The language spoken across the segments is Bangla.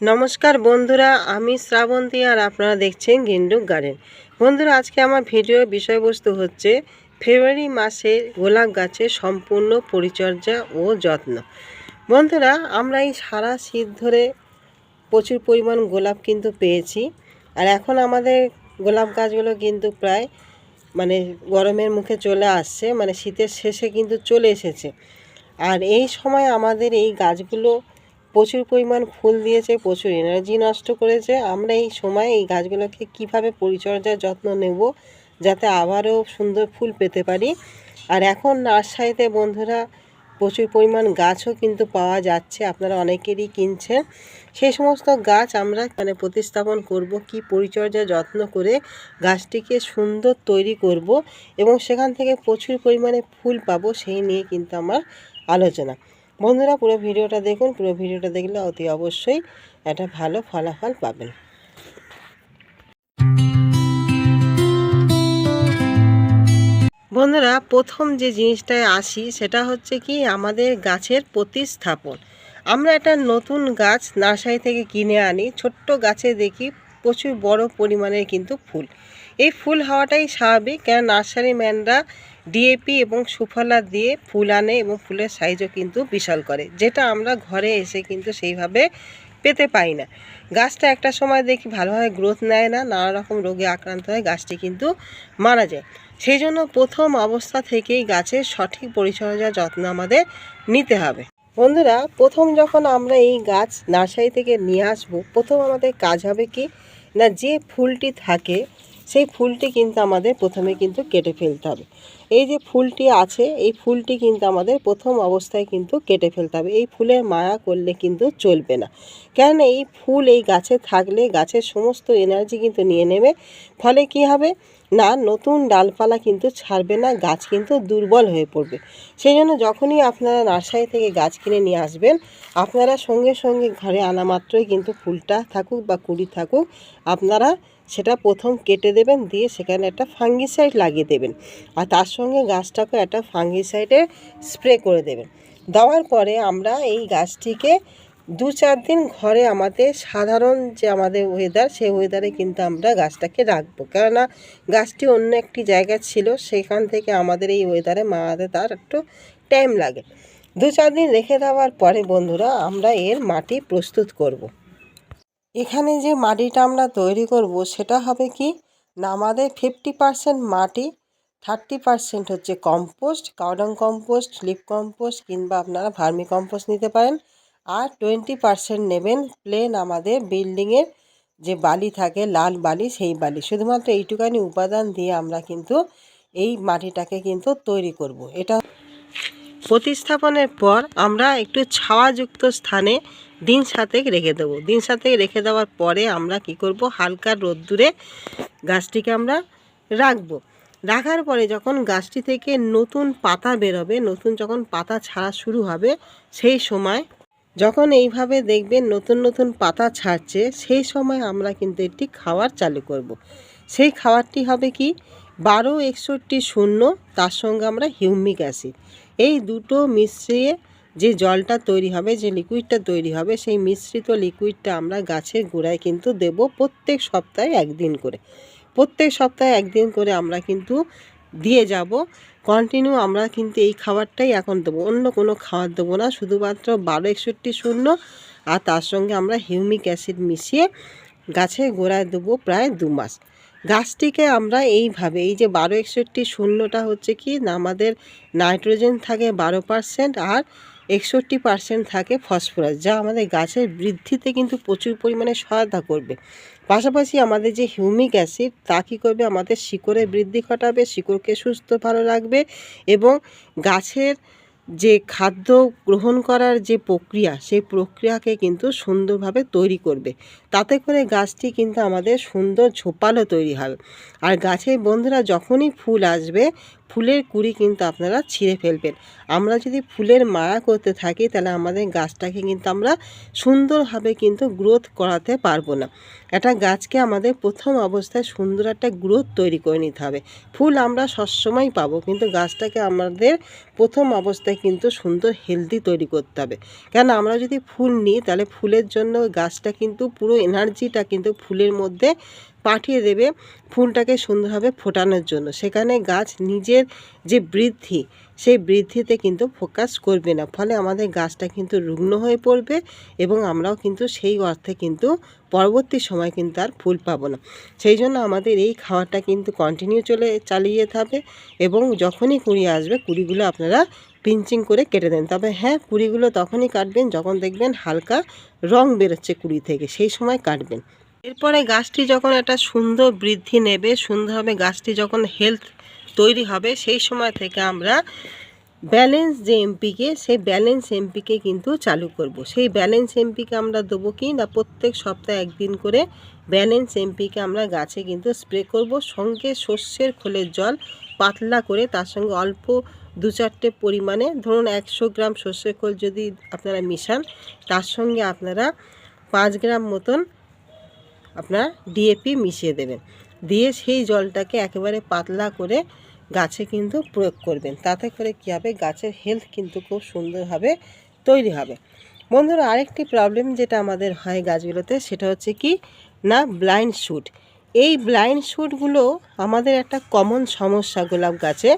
নমস্কার বন্ধুরা, আমি শ্রাবন্তী আর আপনারা দেখছেন গিন্ডুক গার্ডেন। বন্ধুরা, আজকে আমার ভিডিওর বিষয়বস্তু হচ্ছে ফেব্রুয়ারি মাসে গোলাপ গাছের সম্পূর্ণ পরিচর্যা ও যত্ন। বন্ধুরা, আমরা এই সারা শীত ধরে প্রচুর পরিমাণ গোলাপ কিন্তু পেয়েছি। আর এখন আমাদের গোলাপ গাছগুলো কিন্তু প্রায় মানে গরমের মুখে চলে আসছে মানে শীতের শেষে কিন্তু চলে এসেছে। আর এই সময় আমাদের এই গাছগুলো প্রচুর পরিমাণ ফুল দিয়েছে, প্রচুর এনার্জি নষ্ট করেছে। আমরা এই সময় এই গাছগুলোকে কীভাবে পরিচর্যার যত্ন নেব যাতে আবারও সুন্দর ফুল পেতে পারি? আর এখন নার্সারিতে বন্ধুরা প্রচুর পরিমাণ গাছও কিন্তু পাওয়া যাচ্ছে, আপনারা অনেকেরই কিনছেন। সেই সমস্ত গাছ আমরা মানে প্রতিস্থাপন করব, কি পরিচর্যা যত্ন করে গাছটিকে সুন্দর তৈরি করব এবং সেখান থেকে প্রচুর পরিমাণে ফুল পাবো, সেই নিয়ে কিন্তু আমার আলোচনা। বন্ধুরা, পুরো ভিডিওটা দেখুন। পুরো ভিডিওটা দেখলে অতি অবশ্যই একটা ভালো ফলাফল পাবেন। বন্ধুরা, প্রথম যে জিনিসটায় আসি, সেটা হচ্ছে কি, আমাদের গাছের প্রতিস্থাপন। আমরা একটা নতুন গাছ নার্সারি থেকে কিনে আনি, ছোট্ট গাছে দেখি প্রচুর বড় পরিমাণের কিন্তু ফুল। এই ফুল হওয়াটাই স্বাভাবিক কেন নার্সারি ম্যানরা ডিএপি এবং সুফলা দিয়ে ফুল আনে এবং ফুলের সাইজও কিন্তু বিশাল করে। যেটা আমরা ঘরে এসে কিন্তু সেইভাবে পেতে পাই না। গাছটা একটা সময় দেখি ভালোভাবে গ্রোথ নেয় না নানা রকম রোগে আক্রান্ত হয় গাছটি কিন্তু মারা যায়। সেই জন্য প্রথম অবস্থা থেকেই গাছের সঠিক পরিচর্যা যত্ন আমাদের নিতে হবে। বন্ধুরা, প্রথম যখন আমরা এই গাছ নার্সারি থেকে নিয়ে আসব, প্রথম আমাদের কাজ হবে কি? না, যে ফুলটি থাকে সেই ফুলটি কিন্তু আমাদের প্রথমে কিন্তু কেটে ফেলতে হবে। এই যে ফুলটি আছে, এই ফুলটি কিন্তু আমাদের প্রথম অবস্থায় কিন্তু কেটে ফেলতে হবে। এই ফুলের মায়া করলে কিন্তু চলবে না। কেন এই ফুল এই গাছে থাকলে গাছের সমস্ত এনার্জি কিন্তু নিয়ে নেবে। ফলে কি হবে? না, নতুন ডালপালা কিন্তু ছাড়বে না, গাছ কিন্তু দুর্বল হয়ে পড়বে। সেই জন্য যখনই আপনারা নার্সারি থেকে গাছ কিনে নিয়ে আসবেন, আপনারা সঙ্গে সঙ্গে ঘরে আনা মাত্রই কিন্তু ফুলটা থাকুক বা কুড়ি থাকুক, আপনারা সেটা প্রথম কেটে দেবেন, দিয়ে সেখানে একটা ফাঙ্গিসাইড লাগিয়ে দেবেন। আর তার সঙ্গে গাছটাকে একটা ফাঙ্গিসাইডে স্প্রে করে দেবেন। দেওয়ার পরে আমরা এই গাছটিকে দু চার দিন ঘরে আমাদের সাধারণ যে আমাদের ওয়েদার সেই ওয়েদারে কিন্তু আমরা গাছটাকে রাখব। কেননা গাছটি অন্য একটি জায়গা ছিল, সেখান থেকে আমাদের এই ওয়েদারে মারাতে তার একটু টাইম লাগে। দু চার দিন রেখে দেওয়ার পরে বন্ধুরা, আমরা এর মাটি প্রস্তুত করব। এখানে যে মাটিটা আমরা তৈরি করব, সেটা হবে কি? না, আমাদের ফিফটি পারসেন্ট মাটি থার্টি পারসেন্ট হচ্ছে compost cow dung compost leaf compost কিংবা আপনারা ভার্মি কম্পোস্ট নিতে পারেন। আর টোয়েন্টি পারসেন্ট নেবেন প্লেন আমাদের বিল্ডিংয়ের যে বালি থাকে, লাল বালি, সেই বালি। শুধুমাত্র এইটুকানি উপাদান দিয়ে আমরা কিন্তু এই মাটিটাকে কিন্তু তৈরি করব। এটা প্রতিস্থাপনের পর আমরা একটু ছাওয়াযুক্ত স্থানে দিন সাতেক রেখে দেবো। দিন সাতেক রেখে দেওয়ার পরে আমরা কি করব? হালকা রোদ্দুরে গাছটিকে আমরা রাখব। রাখার পরে যখন গাছটি থেকে নতুন পাতা বেরোবে, নতুন যখন পাতা ছাড়া শুরু হবে, সেই সময় যখন এইভাবে দেখবেন নতুন নতুন পাতা ছাড়ছে, সেই সময় আমরা কিন্তু এটি খাওয়ার চালু করব। সেই খাবারটি হবে কি? বারো একষট্টি শূন্য, তার সঙ্গে আমরা হিউমিক অ্যাসিড। এই দুটো মিশিয়ে যে জলটা তৈরি হবে, যে লিকুইডটা তৈরি হবে, সেই মিশ্রিত লিকুইডটা আমরা গাছের গোড়ায় কিন্তু দেব প্রত্যেক সপ্তাহে একদিন করে। প্রত্যেক সপ্তাহে একদিন করে আমরা কিন্তু দিয়ে যাব কন্টিনিউ আমরা কিন্তু এই খাবারটাই এখন দেবো। অন্য কোনো খাবার দেবো না, শুধুমাত্র বারো একষট্টি শূন্য আর তার সঙ্গে আমরা হিউমিক অ্যাসিড মিশিয়ে গাছের গোড়ায় দেবো প্রায় দু মাস। গাছটিকে আমরা এইভাবে, এই যে বারো একষট্টি শূন্যটা হচ্ছে কি, আমাদের নাইট্রোজেন থাকে বারো পারসেন্ট আর একষট্টি পার্সেন্ট থাকে ফসফরাস যা আমাদের গাছের বৃদ্ধিতে কিন্তু প্রচুর পরিমাণে সহায়তা করবে। পাশাপাশি আমাদের যে হিউমিক অ্যাসিড তা কী করবে? আমাদের শিকড়ের বৃদ্ধি ঘটাবে, শিকড়কে সুস্থ, ভালো রাখবে এবং গাছের যে খাদ্য গ্রহণ করার যে প্রক্রিয়া, সেই প্রক্রিয়াকে কিন্তু সুন্দরভাবে তৈরি করবে। তাতে করে গাছটি কিন্তু আমাদের সুন্দর ঝোপালো তৈরি হবে আর গাছের বন্ধুরা যখনই ফুল আসবে, ফুলের কুড়ি কিন্তু আপনারা ছিঁড়ে ফেলবেন। আমরা যদি ফুলের মায়া করতে থাকি, তাহলে আমাদের গাছটাকে কিন্তু আমরা সুন্দরভাবে কিন্তু গ্রোথ করাতে পারব না। একটা গাছকে আমাদের প্রথম অবস্থায় সুন্দর একটা গ্রোথ তৈরি করে নিতে হবে। ফুল আমরা সবসময় পাবো, কিন্তু গাছটাকে আমাদের প্রথম অবস্থায় কিন্তু সুন্দর, হেলদি তৈরি করতে হবে। কেন? আমরা যদি ফুল নিই, তাহলে ফুলের জন্য গাছটা কিন্তু পুরো এনার্জিটা কিন্তু ফুলের মধ্যে পাঠিয়ে দেবে, ফুলটাকে সুন্দরভাবে ফোটানোর জন্য। সেখানে গাছ নিজের যে বৃদ্ধি সেই বৃদ্ধিতে কিন্তু ফোকাস করবে না। ফলে আমাদের গাছটা কিন্তু রুগ্ন হয়ে পড়বে এবং আমরাও কিন্তু সেই অর্থে কিন্তু পরবর্তী সময় কিন্তু আর ফুল পাবো না। সেই জন্য আমাদের এই খাওয়াটা কিন্তু কন্টিনিউ চলে চালিয়ে যেতে হবে এবং যখনই কুড়ি আসবে, কুড়িগুলো আপনারা পিঞ্চিং করে কেটে দেন। তবে হ্যাঁ কুড়িগুলো তখনই কাটবেন যখন দেখবেন হালকা রং বেরোচ্ছে কুড়ি থেকে, সেই সময় কাটবেন। এরপরে গাছটি যখন একটা সুন্দর বৃদ্ধি নেবে, সুন্দরভাবে গাছটি যখন হেলথ তৈরি হবে, সেই সময় থেকে আমরা ব্যালেন্স যে এমপিকে, সেই ব্যালেন্স এমপিকে কিন্তু চালু করব। সেই ব্যালেন্স এমপিকে আমরা দেবো কি না, প্রত্যেক সপ্তাহে একদিন করে ব্যালেন্স এমপিকে আমরা গাছে কিন্তু স্প্রে করব সঙ্গে শস্যের খোলের জল পাতলা করে তার সঙ্গে অল্প দু চারটে পরিমাণে, ধরুন একশো গ্রাম সর্ষের খোল যদি আপনারা মিশান, তার সঙ্গে আপনারা পাঁচ গ্রাম মতন আপনার ডিএপি মিশিয়ে দেবেন দিয়ে সেই জলটাকে একেবারে পাতলা করে গাছে কিন্তু প্রয়োগ করবেন। তাতে করে কী হবে? গাছের হেলথ কিন্তু খুব সুন্দরভাবে তৈরি হবে। বন্ধুরা, আরেকটি প্রবলেম যেটা আমাদের হয় গাছগুলোতে, সেটা হচ্ছে কি? না ব্লাইন্ড শ্যুট এই ব্লাইন্ড শ্যুটগুলো আমাদের একটা কমন সমস্যা গোলাপ গাছে।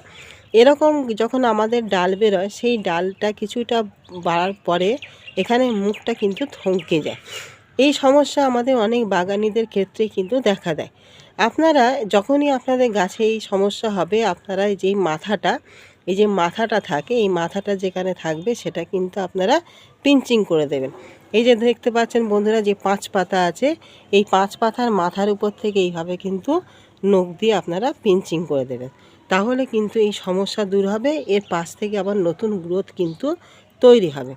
এরকম যখন আমাদের ডাল বেরোয়, সেই ডালটা কিছুটা বাড়ার পরে এখানে মুখটা কিন্তু থমকে যায়। এই সমস্যা আমাদের অনেক বাগানিদের ক্ষেত্রে কিন্তু দেখা দেয়। আপনারা যখনই আপনাদের গাছে এই সমস্যা হবে, আপনারা এই যে মাথাটা, এই যে মাথাটা থাকে, এই মাথাটা যেখানে থাকবে সেটা কিন্তু আপনারা পিঞ্চিং করে দেবেন। এই যে দেখতে পাচ্ছেন বন্ধুরা যে পাঁচ পাতা আছে, এই পাঁচ পাতার মাথার উপর থেকে এইভাবে কিন্তু নখ দিয়ে আপনারা পিঞ্চিং করে দেবেন। তাহলে কিন্তু এই সমস্যা দূর হবে, এর পাশ থেকে আবার নতুন গ্রোথ কিন্তু তৈরি হবে।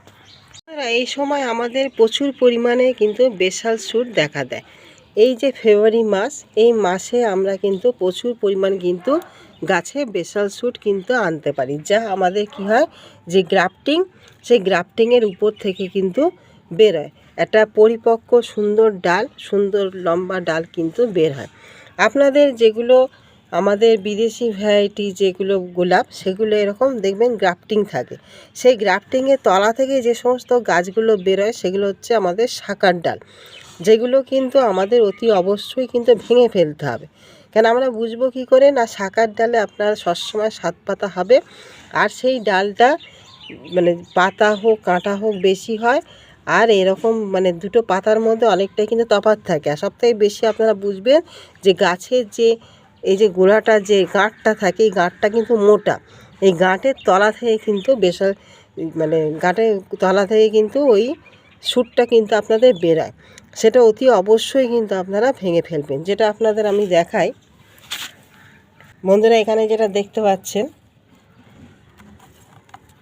এই সময় আমাদের প্রচুর পরিমাণে কিন্তু বেশাল সুট দেখা দেয়। এই যে ফেব্রুয়ারি মাস, এই মাসে আমরা কিন্তু প্রচুর পরিমাণ কিন্তু গাছে বেসাল সুট কিন্তু আনতে পারি। যা আমাদের কি হয়, যে গ্রাফটিং সেই গ্রাফটিংয়ের উপর থেকে কিন্তু বেরোয়। একটা পরিপক্ক সুন্দর ডাল, সুন্দর লম্বা ডাল কিন্তু বের হয়। আপনাদের যেগুলো, আমাদের বিদেশি ভ্যারাইটি যেগুলো গোলাপ, সেগুলো এরকম দেখবেন গ্রাফটিং থাকে। সেই গ্রাফটিংয়ের তলা থেকে যে সমস্ত গাছগুলো বেরোয়, সেগুলো হচ্ছে আমাদের শাকার ডাল। যেগুলো কিন্তু আমাদের অতি অবশ্যই কিন্তু ভেঙে ফেলতে হবে। কেন আমরা বুঝব কী করে? না, শাকার ডালে আপনার সবসময় সাত পাতা হবে। আর সেই ডালটা মানে পাতা হোক, কাঁটা হোক, বেশি হয়। আর এরকম মানে দুটো পাতার মধ্যে অনেকটাই কিন্তু তফাৎ থাকে। আর সবথেকে বেশি আপনারা বুঝবেন যে গাছের যে, এই যে গোড়াটা, যে গাঁটটা থাকে, এই গাঁটটা কিন্তু মোটা। এই গাঁটের তলা থেকে কিন্তু বেশ মানে গাঁটের তলা থেকে কিন্তু ওই সুটটা কিন্তু আপনাদের বেরায় সেটা অতি অবশ্যই কিন্তু আপনারা ভেঙে ফেলবেন। যেটা আপনাদের আমি দেখাই। বন্ধুরা, এখানে যেটা দেখতে পাচ্ছেন,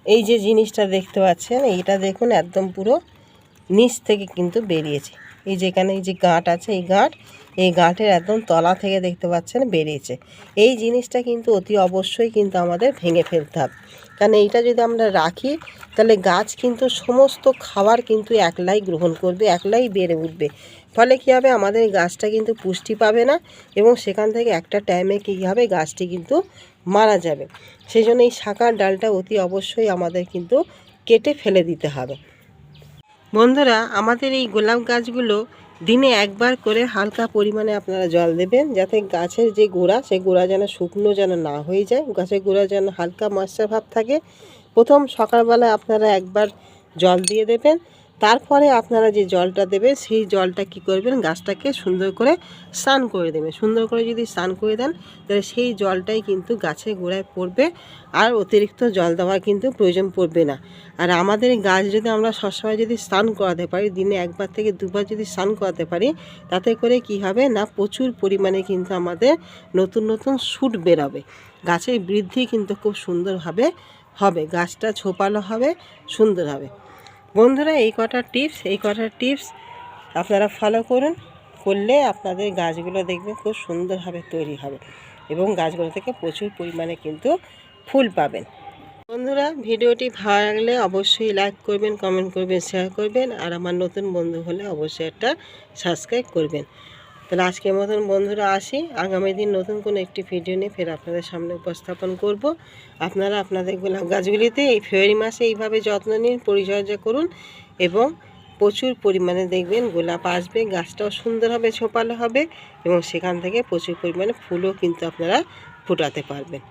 এই যে জিনিসটা দেখতে পাচ্ছেন, এইটা দেখুন, একদম পুরো নিচ থেকে কিন্তু বেরিয়েছে। এই যে এখানে এই যে গাঁট আছে, এই গাঁট, এই গাঁটের একদম তলা থেকে দেখতে পাচ্ছেন বেরিয়েছে। এই জিনিসটা কিন্তু অতি অবশ্যই কিন্তু আমাদের ভেঙে ফেলতে হবে। কারণ এইটা যদি আমরা রাখি, তাহলে গাছ কিন্তু সমস্ত খাবার কিন্তু একলাই গ্রহণ করবে, একলাই বেড়ে উঠবে। ফলে কী হবে? আমাদের গাছটা কিন্তু পুষ্টি পাবে না এবং সেখান থেকে একটা টাইমে কী হবে? গাছটি কিন্তু মারা যাবে। সেই জন্য এই শাখার ডালটা অতি অবশ্যই আমাদের কিন্তু কেটে ফেলে দিতে হবে। বন্ধুরা, আমাদের এই গোলাপ গাছগুলো দিনে একবার করে হালকা পরিমাণে আপনারা জল দেবেন, যাতে গাছের যে গোড়া সেই গোড়া যেন শুকনো যেন না হয়ে যায়, গাছের গোড়া যেন হালকা ময়শ্চার ভাব থাকে। প্রথম সকালবেলা আপনারা একবার জল দিয়ে দেবেন। তারপরে আপনারা যে জলটা দেবেন, সেই জলটা কি করবেন, গাছটাকে সুন্দর করে স্নান করে দেবেন। সুন্দর করে যদি স্নান করে দেন, তাহলে সেই জলটাই কিন্তু গাছের গোড়ায় পড়বে আর অতিরিক্ত জল দেওয়ার কিন্তু প্রয়োজন পড়বে না। আর আমাদের গাছ যদি আমরা সবসময় যদি স্নান করাতে পারি, দিনে একবার থেকে দুবার যদি স্নান করাতে পারি, তাতে করে কি হবে না, প্রচুর পরিমাণে কিন্তু আমাদের নতুন নতুন শ্যুট বেরোবে। গাছের বৃদ্ধি কিন্তু খুব সুন্দরভাবে হবে, গাছটা ছোপালো হবে, সুন্দর হবে। বন্ধুরা, এই কটা টিপস এই কটা টিপস আপনারা ফলো করুন। করলে আপনাদের গাছগুলো দেখবেন খুব সুন্দরভাবে তৈরি হবে এবং গাছগুলো থেকে প্রচুর পরিমাণে কিন্তু ফুল পাবেন। বন্ধুরা, ভিডিওটি ভালো লাগলে অবশ্যই লাইক করবেন কমেন্ট করবেন শেয়ার করবেন। আর আমার নতুন বন্ধু হলে অবশ্যই একটা সাবস্ক্রাইব করবেন। তাহলে আজকের মতন বন্ধুরা আসি। আগামী দিন নতুন কোনো একটি ভিডিও নিয়ে ফের আপনাদের সামনে উপস্থাপন করব। আপনারা আপনাদের গোলাপ গাছগুলিতে এই ফেব্রুয়ারি মাসে এইভাবে যত্ন নিন, পরিচর্যা করুন এবং প্রচুর পরিমাণে দেখবেন গোলাপ আসবে, গাছটাও সুন্দরভাবে ছোপালো হবে এবং সেখান থেকে প্রচুর পরিমাণে ফুলও কিন্তু আপনারা ফুটাতে পারবেন।